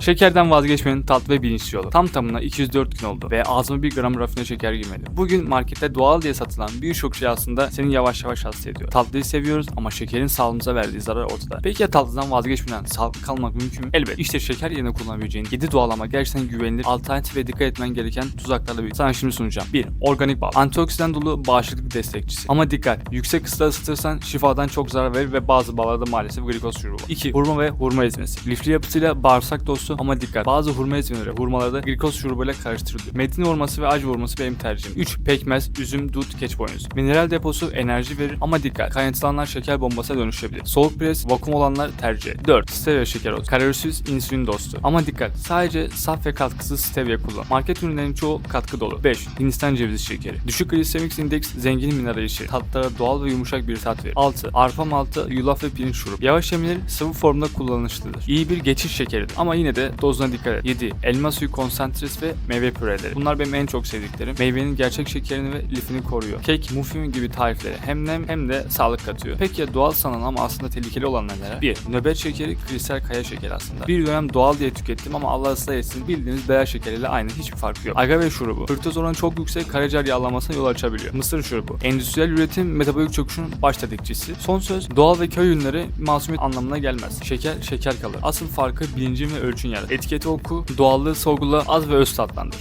Şekerden vazgeçmenin tatlı ve bilinçli yolu. Tam tamına 204 gün oldu ve ağzıma bir gram rafine şeker girmedi. Bugün markette doğal diye satılan birçok şey aslında seni yavaş yavaş hasta ediyor. Tatlıyı seviyoruz ama şekerin sağlığımıza verdiği zarar ortada. Peki ya tatlıdan vazgeçmeden sağlıklı kalmak mümkün mü? Elbet. İşte şeker yerine kullanabileceğin 7 doğal ama gerçekten güvenilir alternatif ve dikkat etmen gereken tuzaklarla bir sana şimdi sunacağım. 1. Organik bal. Antioksidan dolu bağışıklık destekçisi. Ama dikkat. Yüksek ısıda ısıtırsan şifadan çok zarar verir ve bazı ballarda maalesef glikoz şurubu. 2. Hurma ve hurma ezmesi. Lifli yapısıyla bağırsak dostu ama dikkat. Bazı hurma ezmeleri hurmalarda glikoz şurubuyla karıştırılıyor. Medine hurması ve acı hurması benim tercihim. 3. Pekmez, üzüm, dut, keçboynuzu. Mineral deposu enerji verir ama dikkat. Kaynatılanlar şeker bombasına dönüşebilir. Soğuk pres, vakum olanlar tercih. 4. Stevia şeker otu. Kalorisiz insülin dostu. Ama dikkat. Sadece saf ve katkısız stevia kullan. Market ürünlerinin çoğu katkı dolu. 5. Hindistan cevizi şekeri. Düşük glisemik indeks zengin mineral içerir. Tatlara doğal ve yumuşak bir tat verir. 6. Arpa maltı, yulaf ve pirinç şurubu. Yavaş yenilir, sıvı formda kullanışlıdır. İyi bir geçiş şekeridir ama yine de dozuna dikkat et. 7. Elma suyu konsantresi ve meyve püreleri. Bunlar benim en çok sevdiklerim. Meyvenin gerçek şekerini ve lifini koruyor. Kek, muffin gibi tariflere hem nem hem de sağlık katıyor. Peki ya doğal sanan ama aslında tehlikeli olan neler? 1. Nöbet şekeri kristal kaya şekeri aslında. Bir dönem doğal diye tükettim ama Allah ıslah etsin bildiğiniz beyaz şekeriyle aynı hiçbir farkı yok. Agave şurubu. Fruktoz oranı çok yüksek karaciğer yağlanmasına yol açabiliyor. Mısır şurubu. Endüstriyel üretim metabolik çöküşünün baş tetikçisi. Son söz doğal ve köy ürünleri masumiyet anlamına gelmez. Şeker şeker kalır. Asıl farkı bilincin ve ölçün yaratır. Etiketi oku, doğallığı sorgula, az ve öz tatlandır.